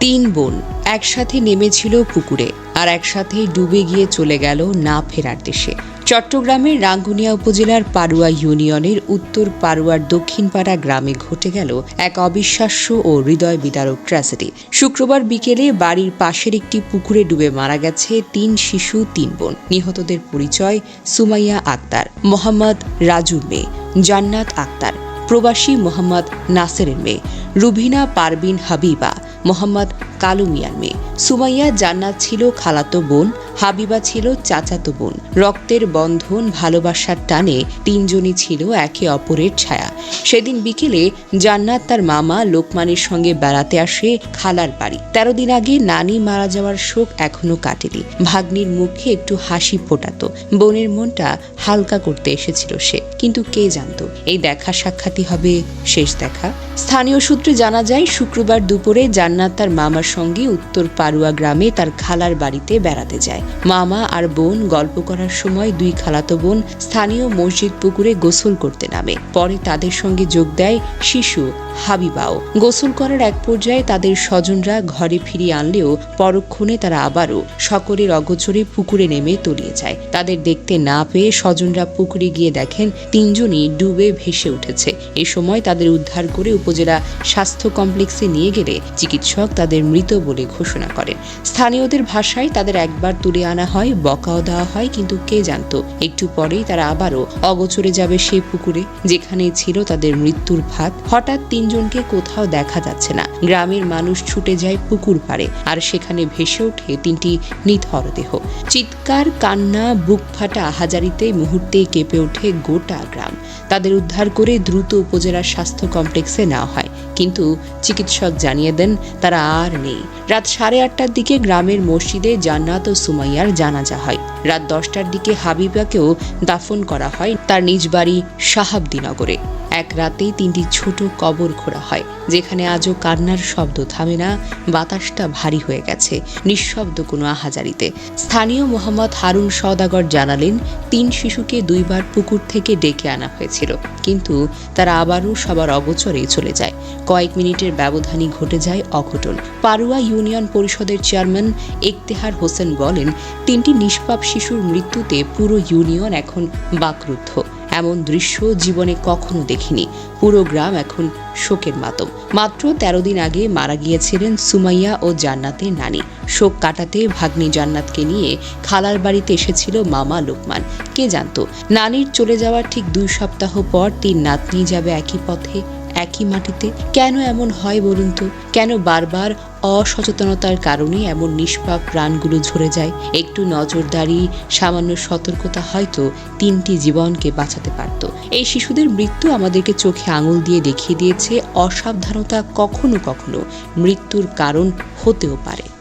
তিন বোন। একসাথে নেমেছিল পুকুরে আর একসাথে ডুবে গিয়ে চলে গেল না ফেরার দেশে। চট্টগ্রামের রাঙ্গুনিয়া উপজেলার পারুয়া ইউনিয়নের উত্তর পাড়ুয়ার দক্ষিণপাড়া গ্রামে ঘটে গেল এক অবিশ্বাস্য ও হৃদয় বিদারক ট্র্যাজেডি শুক্রবার বিকেলে বাড়ির পাশের একটি পুকুরে ডুবে মারা গেছে তিন শিশু, তিন বোন। নিহতদের পরিচয় সুমাইয়া আক্তার, মোহাম্মদ রাজুর মেয়ে জান্নাত আক্তার, প্রবাসী মোহাম্মদ নাসেরের মেয়ে, রুবিনা পারবিন হাবিবা মোহাম্মদ কালু মিয়ার মেয়ে। সুমাইয়া জান্নাত ছিল খালাতো বোন, হাবিবা ছিল চাচাতো বোন। রক্তের বন্ধন ভালোবাসার টানে তিনজনই ছিল একে অপরের ছায়া। সেদিন বিকেলে জান্নাত তার মামা লোকমানের সঙ্গে বেড়াতে আসে খালার বাড়ি। তেরো দিন আগে নানি মারা যাওয়ার শোক এখনও কাটেনি। ভাগ্নির মুখে একটু হাসি ফোটাতো। বোনের মনটা হালকা করতে এসেছিল সে। কিন্তু কে জানতো, এই দেখা সাক্ষাৎই হবে শেষ দেখা। স্থানীয় সূত্রে জানা যায়, শুক্রবার দুপুরে জান্নাত তার মামার সঙ্গে উত্তর পারুয়া গ্রামে তার খালার বাড়িতে বেড়াতে যায়। মামা আর বোন গল্প করার সময় দুই খালাতো বোন স্থানীয় মসজিদ পুকুরে গোসল করতে নামে। পরে তাদের সঙ্গে যোগ দেয় শিশু হাবিবাও। গোসল করার এক পর্যায়ে তাদের স্বজনরা ঘরে ফিরিয়ে আনলেও পরক্ষণে তারা আবারও সকলের অগোচরে পুকুরে নেমে তলিয়ে যায়। তাদের দেখতে না পেয়ে স্বজনরা পুকুরে গিয়ে দেখেন তিনজনই ডুবে ভেসে উঠেছে। এ সময় তাদের উদ্ধার করে উপজেলা স্বাস্থ্য কমপ্লেক্সে নিয়ে গেলে চিকিৎসক তাদের মৃত বলে ঘোষণা করেন। স্থানীয়দের ভাষায় তাদের একবার তুলে আনা হয়, বকাও দেওয়া হয়, কিন্তু কে জানতো? একটু পরেই তারা আবারও অগোচরে যাবে সেই পুকুরে যেখানে ছিল তাদের মৃত্যুর ভাত। হঠাৎ তিনজনকে কোথাও দেখা যাচ্ছে না। গ্রামের মানুষ ছুটে যায় পুকুর পাড়ে আর সেখানে ভেসে ওঠে তিনটি নিথর দেহ। চিৎকার, কান্না, বুক ফাটা আহাজারিতে মুহূর্তে কেঁপে ওঠে গোটা গ্রাম। তাদের উদ্ধার করে দ্রুত উপজেলার স্বাস্থ্য কমপ্লেক্সে নেওয়া হয়। কিন্তু চিকিৎসক জানিয়ে দেন, তারা আর নেই। রাত সাড়ে আটটার দিকে গ্রামের মসজিদে জান্নাত ও সুমাইয়ার জানাজা হয়। রাত দশটার দিকে হাবিবাকেও দাফন করা হয় তার নিজ বাড়ি সাহাবদিনগরে। এক রাতেই তিনটি ছোট কবর খোঁড়া হয়, যেখানে আজও কান্নার শব্দ থামে না, বাতাসটা ভারী হয়ে গেছে, নিঃশব্দ কোনো আহাজারিতে। স্থানীয় মোহাম্মদ হারুন সওদাগর জানালেন, তিন শিশুকে দুইবার পুকুর থেকে ডেকে আনা হয়েছিল, কিন্তু তারা আবারও সবার অগোচরে চলে যায়। কয়েক মিনিটের ব্যবধানই ঘটে যায় অঘটন। পারুয়া ইউনিয়ন পরিষদের চেয়ারম্যান ইকতেহার হোসেন বলেন, তিনটি নিষ্পাপ শিশুর মৃত্যুতে পুরো ইউনিয়ন এখন বাকরুদ্ধ। এমন দৃশ্য জীবনে কখনো দেখিনি। পুরো গ্রাম এখন শোকের মাতম। মাত্র তেরো দিন আগে মারা গিয়েছিলেন সুমাইয়া ও জান্নাতের নানি। শোক কাটাতে ভাগ্নি জান্নাতকে নিয়ে খালার বাড়িতে এসেছিল মামা লোকমান। কে জানতো? নানির চলে যাওয়ার ঠিক দুই সপ্তাহ পর তিন নাতনি যাবে একই পথে, একই মাটিতে। কেন এমন হয় বলুন তো? কেন বারবার অসচেতনতার কারণে এমন নিষ্পাপ প্রাণগুলো ঝরে যায়। একটু নজরদারি, সামান্য সতর্কতা হয়তো তিনটি জীবনকে বাঁচাতে পারত। এই শিশুদের মৃত্যু আমাদেরকে চোখে আঙুল দিয়ে দেখিয়ে দিয়েছে, অসাবধানতা কখনো কখনো মৃত্যুর কারণ হতেও পারে।